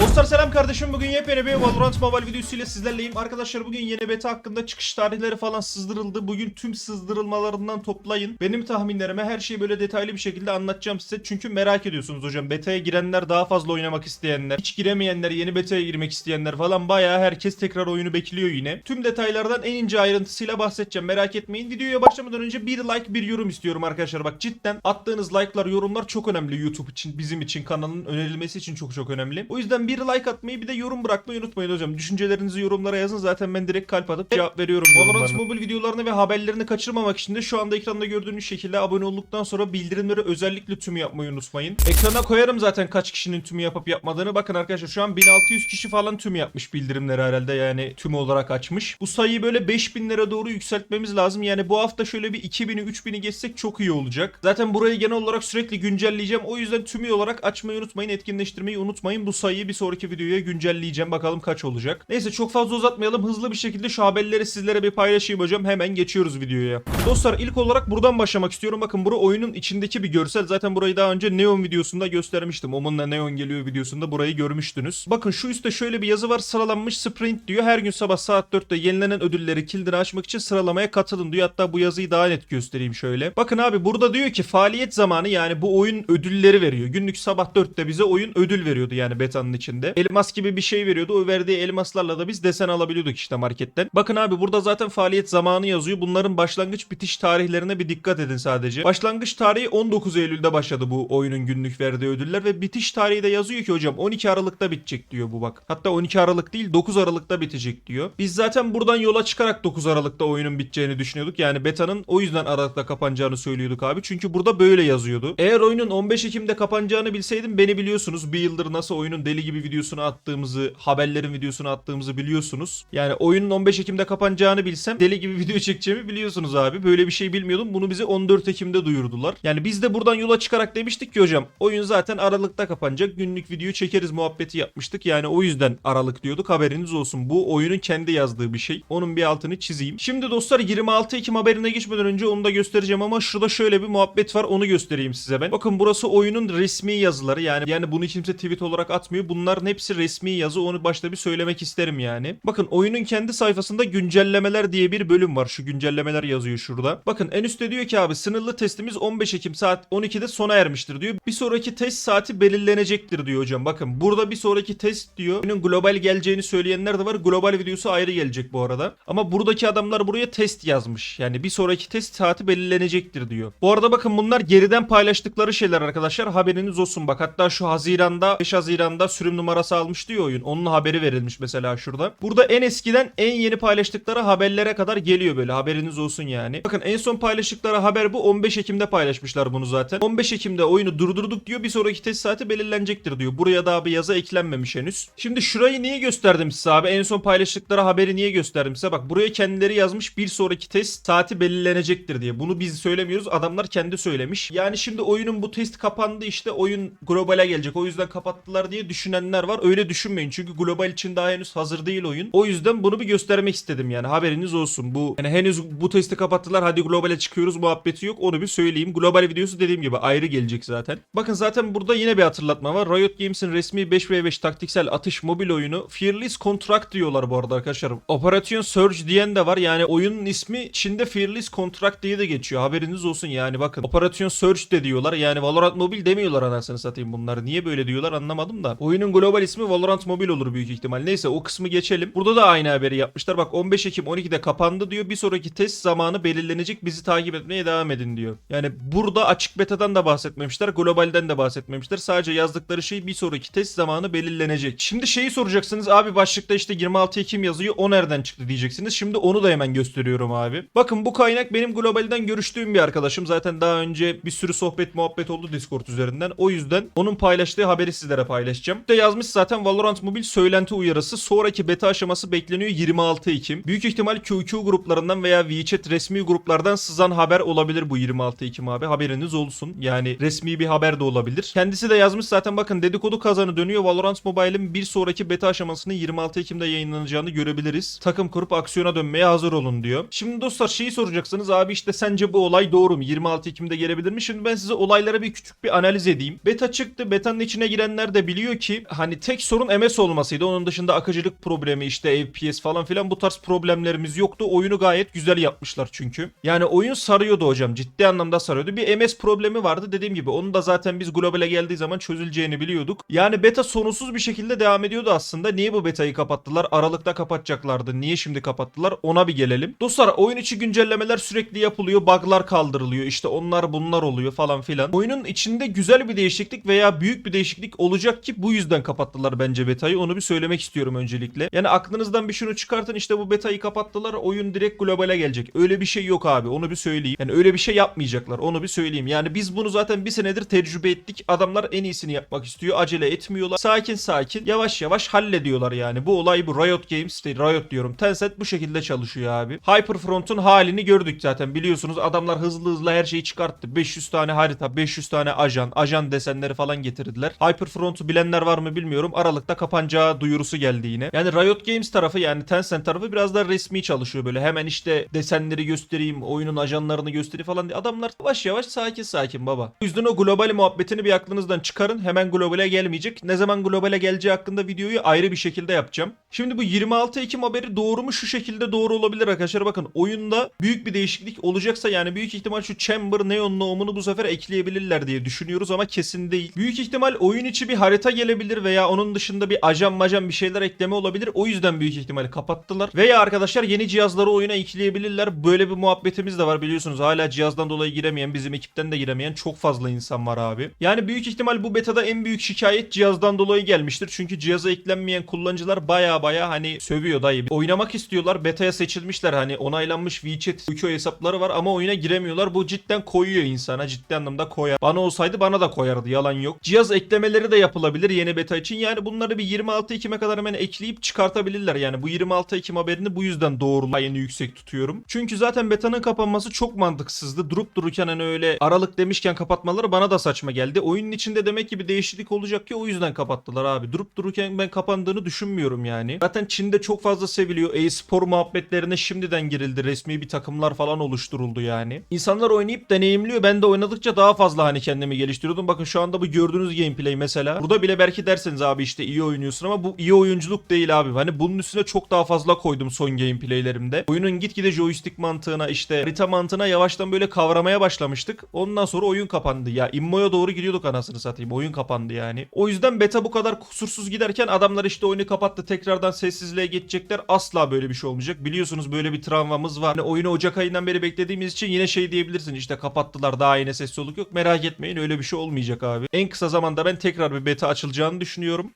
Dostlar selam kardeşim bugün yepyeni bir Valorant Mobile videosuyla sizlerleyim. Arkadaşlar bugün yeni beta hakkında çıkış tarihleri falan sızdırıldı. Bugün tüm sızdırılmalarından toplayın. Benim tahminlerime her şeyi böyle detaylı bir şekilde anlatacağım size. Çünkü merak ediyorsunuz hocam. Beta'ya girenler daha fazla oynamak isteyenler, hiç giremeyenler, yeni beta'ya girmek isteyenler falan bayağı herkes tekrar oyunu bekliyor yine. Tüm detaylardan en ince ayrıntısıyla bahsedeceğim. Merak etmeyin. Videoya başlamadan önce bir like bir yorum istiyorum arkadaşlar. Bak cidden attığınız like'lar, yorumlar çok önemli YouTube için, bizim için, kanalın önerilmesi için çok çok önemli. O yüzden bir like atmayı bir de yorum bırakmayı unutmayın hocam. Düşüncelerinizi yorumlara yazın. Zaten ben direkt kalp atıp cevap veriyorum. Valorant Mobile videolarını ve haberlerini kaçırmamak için de şu anda ekranda gördüğünüz şekilde abone olduktan sonra bildirimleri özellikle tümü yapmayı unutmayın. Ekrana koyarım zaten kaç kişinin tümü yapıp yapmadığını. Bakın arkadaşlar şu an 1600 kişi falan tüm yapmış bildirimleri herhalde yani tüm olarak açmış. Bu sayıyı böyle 5000'lere doğru yükseltmemiz lazım. Yani bu hafta şöyle bir 2000'i 3000'i geçsek çok iyi olacak. Zaten burayı genel olarak sürekli güncelleyeceğim. O yüzden tümü olarak açmayı unutmayın. Etkinleştirmeyi unutmayın. Bu sayıyı bir sonraki videoya güncelleyeceğim. Bakalım kaç olacak. Neyse çok fazla uzatmayalım. Hızlı bir şekilde şu haberleri sizlere bir paylaşayım hocam. Hemen geçiyoruz videoya. Dostlar ilk olarak buradan başlamak istiyorum. Bakın bura oyunun içindeki bir görsel. Zaten burayı daha önce Neon videosunda göstermiştim. Omun'la Neon geliyor videosunda burayı görmüştünüz. Bakın şu üstte şöyle bir yazı var. Sıralanmış sprint diyor. Her gün sabah saat 4'te yenilenen ödülleri kilidini açmak için sıralamaya katılın diyor. Hatta bu yazıyı daha net göstereyim şöyle. Bakın abi burada diyor ki faaliyet zamanı yani bu oyun ödülleri veriyor. Günlük sabah 4'te bize oyun ödül veriyordu yani betanın içinde. Elmas gibi bir şey veriyordu. O verdiği elmaslarla da biz desen alabiliyorduk işte marketten. Bakın abi burada zaten faaliyet zamanı yazıyor. Bunların başlangıç bitiş tarihlerine bir dikkat edin sadece. Başlangıç tarihi 19 Eylül'de başladı bu oyunun günlük verdiği ödüller ve bitiş tarihi de yazıyor ki hocam 12 Aralık'ta bitecek diyor bu bak. Hatta 12 Aralık değil 9 Aralık'ta bitecek diyor. Biz zaten buradan yola çıkarak 9 Aralık'ta oyunun biteceğini düşünüyorduk. Yani betanın o yüzden Aralık'ta kapanacağını söylüyorduk abi. Çünkü burada böyle yazıyordu. Eğer oyunun 15 Ekim'de kapanacağını bilseydim beni biliyorsunuz. Bir yıldır nasıl oyunun deli gibi videosunu attığımızı, haberlerin videosunu attığımızı biliyorsunuz. Yani oyunun 15 Ekim'de kapanacağını bilsem deli gibi video çekeceğimi biliyorsunuz abi. Böyle bir şey bilmiyordum. Bunu bize 14 Ekim'de duyurdular. Yani biz de buradan yola çıkarak demiştik ki hocam oyun zaten Aralık'ta kapanacak. Günlük video çekeriz muhabbeti yapmıştık. Yani o yüzden Aralık diyorduk. Haberiniz olsun. Bu oyunun kendi yazdığı bir şey. Onun bir altını çizeyim. Şimdi dostlar 26 Ekim haberine geçmeden önce onu da göstereceğim ama şurada şöyle bir muhabbet var. Onu göstereyim size ben. Bakın burası oyunun resmi yazıları. Yani yani bunu kimse tweet olarak atmıyor. Bunların hepsi resmi yazı. Onu başta bir söylemek isterim yani. Bakın oyunun kendi sayfasında güncellemeler diye bir bölüm var. Şu güncellemeler yazıyor şurada. Bakın en üstte diyor ki abi sınırlı testimiz 15 Ekim saat 12'de sona ermiştir diyor. Bir sonraki test saati belirlenecektir diyor hocam. Bakın burada bir sonraki test diyor. Oyunun global geleceğini söyleyenler de var. Global videosu ayrı gelecek bu arada. Ama buradaki adamlar buraya test yazmış. Yani bir sonraki test saati belirlenecektir diyor. Bu arada bakın bunlar geriden paylaştıkları şeyler arkadaşlar. Haberiniz olsun bak. Hatta şu Haziran'da 5 Haziran'da sürüm numarası almıştı ya oyun. Onun haberi verilmiş mesela şurada. Burada en eskiden en yeni paylaştıkları haberlere kadar geliyor böyle. Haberiniz olsun yani. Bakın en son paylaştıkları haber bu. 15 Ekim'de paylaşmışlar bunu zaten. 15 Ekim'de oyunu durdurduk diyor. Bir sonraki test saati belirlenecektir diyor. Buraya daha bir yazı eklenmemiş henüz. Şimdi şurayı niye gösterdim size abi? En son paylaştıkları haberi niye gösterdim size? Bak buraya kendileri yazmış bir sonraki test saati belirlenecektir diye. Bunu biz söylemiyoruz. Adamlar kendi söylemiş. Yani şimdi oyunun bu test kapandı işte oyun globale gelecek. O yüzden kapattılar diye düşünenler var. Öyle düşünmeyin. Çünkü global için daha henüz hazır değil oyun. O yüzden bunu bir göstermek istedim yani. Haberiniz olsun. Bu yani henüz bu testi kapattılar. Hadi globale çıkıyoruz muhabbeti yok. Onu bir söyleyeyim. Global videosu dediğim gibi ayrı gelecek zaten. Bakın zaten burada yine bir hatırlatma var. Riot Games'in resmi 5v5 taktiksel atış mobil oyunu Fearless Contract diyorlar bu arada arkadaşlar. Operasyon Surge diyen de var. Yani oyunun ismi Çin'de Fearless Contract diye de geçiyor. Haberiniz olsun yani bakın. Operasyon Surge de diyorlar. Yani Valorant Mobil demiyorlar anasını satayım bunlar. Niye böyle diyorlar anlamadım da. Oyunun global ismi Valorant Mobil olur büyük ihtimal. Neyse o kısmı geçelim. Burada da aynı haberi yapmışlar. Bak 15 Ekim 12'de kapandı diyor. Bir sonraki test zamanı belirlenecek. Bizi takip etmeye devam edin diyor. Yani burada açık betadan da bahsetmemişler. Globalden de bahsetmemişler. Sadece yazdıkları şey bir sonraki test zamanı belirlenecek. Şimdi şeyi soracaksınız. Abi başlıkta işte 26 Ekim yazıyor. O nereden çıktı diyeceksiniz. Şimdi onu da hemen gösteriyorum abi. Bakın bu kaynak benim globalden görüştüğüm bir arkadaşım. Zaten daha önce bir sürü sohbet muhabbet oldu Discord üzerinden. O yüzden onun paylaştığı haberi sizlere paylaşacağım. De yazmış zaten Valorant Mobil söylenti uyarısı. Sonraki beta aşaması bekleniyor 26 Ekim. Büyük ihtimal QQ gruplarından veya WeChat resmi gruplardan sızan haber olabilir bu 26 Ekim abi. Haberiniz olsun. Yani resmi bir haber de olabilir. Kendisi de yazmış zaten bakın dedikodu kazanı dönüyor. Valorant Mobile'in bir sonraki beta aşamasını 26 Ekim'de yayınlanacağını görebiliriz. Takım kurup aksiyona dönmeye hazır olun diyor. Şimdi dostlar şeyi soracaksınız abi işte sence bu olay doğru mu? 26 Ekim'de gelebilir mi? Şimdi ben size olaylara bir küçük bir analiz edeyim. Beta çıktı. Beta'nın içine girenler de biliyor ki Hani tek sorun MS olmasıydı. Onun dışında akıcılık problemi işte FPS falan filan bu tarz problemlerimiz yoktu. Oyunu gayet güzel yapmışlar çünkü. Yani oyun sarıyordu hocam. Ciddi anlamda sarıyordu. Bir MS problemi vardı dediğim gibi. Onu da zaten biz globale geldiği zaman çözüleceğini biliyorduk. Yani beta sorunsuz bir şekilde devam ediyordu aslında. Niye bu betayı kapattılar? Aralıkta kapatacaklardı. Niye şimdi kapattılar? Ona bir gelelim. Dostlar oyun içi güncellemeler sürekli yapılıyor. Bug'lar kaldırılıyor. İşte onlar bunlar oluyor falan filan. Oyunun içinde güzel bir değişiklik veya büyük bir değişiklik olacak ki bu yüzden kapattılar bence betayı. Onu bir söylemek istiyorum öncelikle. Yani aklınızdan bir şunu çıkartın işte bu betayı kapattılar. Oyun direkt globale gelecek. Öyle bir şey yok abi. Onu bir söyleyeyim. Yani öyle bir şey yapmayacaklar. Onu bir söyleyeyim. Yani biz bunu zaten bir senedir tecrübe ettik. Adamlar en iyisini yapmak istiyor. Acele etmiyorlar. Sakin sakin yavaş yavaş hallediyorlar yani. Bu olay bu. Riot Games değil. Riot diyorum. Tencent bu şekilde çalışıyor abi. Hyperfront'un halini gördük zaten. Biliyorsunuz adamlar hızlı hızlı her şeyi çıkarttı. 500 tane harita, 500 tane ajan, ajan desenleri falan getirdiler. Hyperfront'u bilenler var mı bilmiyorum. Aralıkta kapanacağı duyurusu geldi yine. Yani Riot Games tarafı yani Tencent tarafı biraz daha resmi çalışıyor böyle. Hemen işte desenleri göstereyim, oyunun ajanlarını göstereyim falan diye. Adamlar yavaş yavaş sakin sakin baba. O yüzden o global muhabbetini bir aklınızdan çıkarın. Hemen globale gelmeyecek. Ne zaman globale geleceği hakkında videoyu ayrı bir şekilde yapacağım. Şimdi bu 26 Ekim haberi doğru mu? Şu şekilde doğru olabilir arkadaşlar. Bakın oyunda büyük bir değişiklik olacaksa yani büyük ihtimal şu Chamber Neon Nome'unu bu sefer ekleyebilirler diye düşünüyoruz ama kesin değil. Büyük ihtimal oyun içi bir harita gelebilir veya onun dışında bir ajan majan bir şeyler ekleme olabilir. O yüzden büyük ihtimal kapattılar. Veya arkadaşlar yeni cihazları oyuna ekleyebilirler. Böyle bir muhabbetimiz de var biliyorsunuz. Hala cihazdan dolayı giremeyen bizim ekipten de giremeyen çok fazla insan var abi. Yani büyük ihtimal bu betada en büyük şikayet cihazdan dolayı gelmiştir. Çünkü cihaza eklenmeyen kullanıcılar baya baya hani sövüyor dayı. Oynamak istiyorlar. Beta'ya seçilmişler hani onaylanmış WeChat QQ hesapları var ama oyuna giremiyorlar. Bu cidden koyuyor insana. Ciddi anlamda koyar. Bana olsaydı bana da koyardı. Yalan yok. Cihaz eklemeleri de yapılabilir yeni beta için. Yani bunları bir 26 Ekim'e kadar hemen ekleyip çıkartabilirler. Yani bu 26 Ekim haberini bu yüzden doğru yeni yüksek tutuyorum. Çünkü zaten betanın kapanması çok mantıksızdı. Durup dururken hani öyle Aralık demişken kapatmaları bana da saçma geldi. Oyunun içinde demek ki bir değişiklik olacak ki o yüzden kapattılar abi. Durup dururken ben kapandığını düşünmüyorum yani. Zaten Çin'de çok fazla seviliyor. E-spor muhabbetlerine şimdiden girildi. Resmi bir takımlar falan oluşturuldu yani. İnsanlar oynayıp deneyimliyor. Ben de oynadıkça daha fazla hani kendimi geliştiriyordum. Bakın şu anda bu gördüğünüz gameplay mesela. Burada bile belki derseniz abi işte iyi oynuyorsun ama bu iyi oyunculuk değil abi. Hani bunun üstüne çok daha fazla koydum son gameplaylerimde. Oyunun gitgide joystick mantığına işte harita mantığına yavaştan böyle kavramaya başlamıştık. Ondan sonra oyun kapandı. Ya immoya doğru gidiyorduk anasını satayım. Oyun kapandı yani. O yüzden beta bu kadar kusursuz giderken adamlar işte oyunu kapattı. Tekrardan sessizliğe geçecekler. Asla böyle bir şey olmayacak. Biliyorsunuz böyle bir travmamız var. Hani oyunu Ocak ayından beri beklediğimiz için yine şey diyebilirsin. İşte kapattılar daha yine ses soluk yok. Merak etmeyin öyle bir şey olmayacak abi. En kısa zamanda ben tekrar bir beta açılacağını düşünüyorum.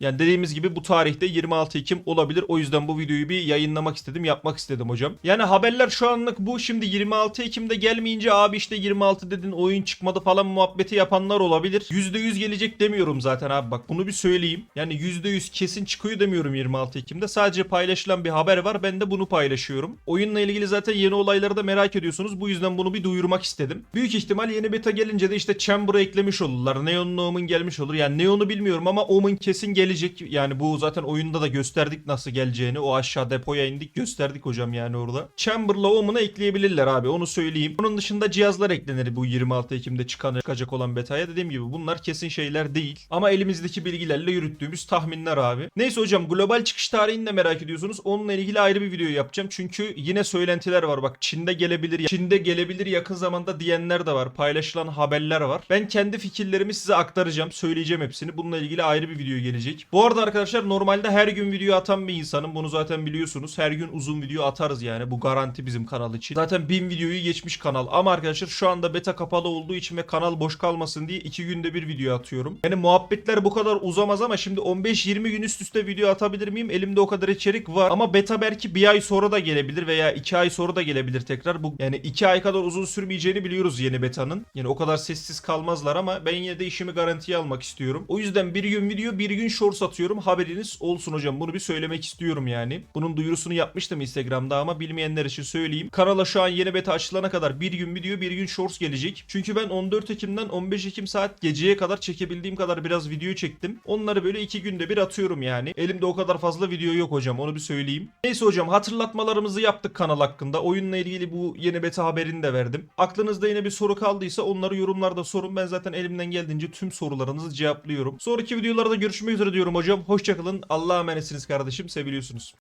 Yani dediğimiz gibi bu tarihte 26 Ekim olabilir. O yüzden bu videoyu bir yayınlamak istedim. Yapmak istedim hocam. Yani haberler şu anlık bu. Şimdi 26 Ekim'de gelmeyince abi işte 26 dedin oyun çıkmadı falan muhabbeti yapanlar olabilir. %100 gelecek demiyorum zaten abi bak bunu bir söyleyeyim. Yani %100 kesin çıkıyor demiyorum 26 Ekim'de. Sadece paylaşılan bir haber var. Ben de bunu paylaşıyorum. Oyunla ilgili zaten yeni olayları da merak ediyorsunuz. Bu yüzden bunu bir duyurmak istedim. Büyük ihtimal yeni beta gelince de işte Chamber'ı eklemiş olurlar. Neon'un Omen gelmiş olur. Yani Neon'u bilmiyorum ama Omen kesin gelecek. Yani bu zaten oyunda da gösterdik nasıl geleceğini. O aşağı depoya indik gösterdik hocam yani orada. Chamber'la Omen'ı ekleyebilirler abi onu söyleyeyim. Onun dışında cihazlar eklenir bu 26 Ekim'de çıkan, çıkacak olan betaya. Dediğim gibi bunlar kesin şeyler değil. Ama elimizdeki bilgilerle yürüttüğümüz tahminler abi. Neyse hocam global çıkış tarihini de merak ediyorsunuz. Onunla ilgili ayrı bir video yapacağım. Çünkü yine söylentiler var. Bak Çin'de gelebilir, Çin'de gelebilir yakın zamanda diyenler de var. Paylaşılan haberler var. Ben kendi fikirlerimi size aktaracağım. Söyleyeceğim hepsini. Bununla ilgili ayrı bir video gelecek. Bu arada arkadaşlar normalde her gün video atan bir insanım. Bunu zaten biliyorsunuz. Her gün uzun video atarız yani. Bu garanti bizim kanal için. Zaten 1000 videoyu geçmiş kanal. Ama arkadaşlar şu anda beta kapalı olduğu için ve kanal boş kalmasın diye 2 günde bir video atıyorum. Yani muhabbetler bu kadar uzamaz ama şimdi 15-20 gün üst üste video atabilir miyim? Elimde o kadar içerik var. Ama beta belki bir ay sonra da gelebilir veya 2 ay sonra da gelebilir tekrar. Bu yani 2 ay kadar uzun sürmeyeceğini biliyoruz yeni betanın. Yani o kadar sessiz kalmazlar ama ben yine de işimi garantiye almak istiyorum. O yüzden bir gün video bir gün shorts atıyorum. Haberiniz olsun hocam. Bunu bir söylemek istiyorum yani. Bunun duyurusunu yapmıştım Instagram'da ama bilmeyenler için söyleyeyim. Kanala şu an yeni beta açılana kadar bir gün video bir gün shorts gelecek. Çünkü ben 14 Ekim'den 15 Ekim saat geceye kadar çekebildiğim kadar biraz video çektim. Onları böyle iki günde bir atıyorum yani. Elimde o kadar fazla video yok hocam onu bir söyleyeyim. Neyse hocam hatırlatmalarımızı yaptık kanal hakkında. Oyunla ilgili bu yeni beta haberini de verdim. Aklınızda yine bir soru kaldıysa onları yorumlarda sorun. Ben zaten elimden geldiğince tüm sorularınızı cevaplıyorum. Sonraki videolarda görüşmek üzere diyorum hocam. Hoşçakalın. Allah'a emanetsiniz kardeşim. Seviliyorsunuz.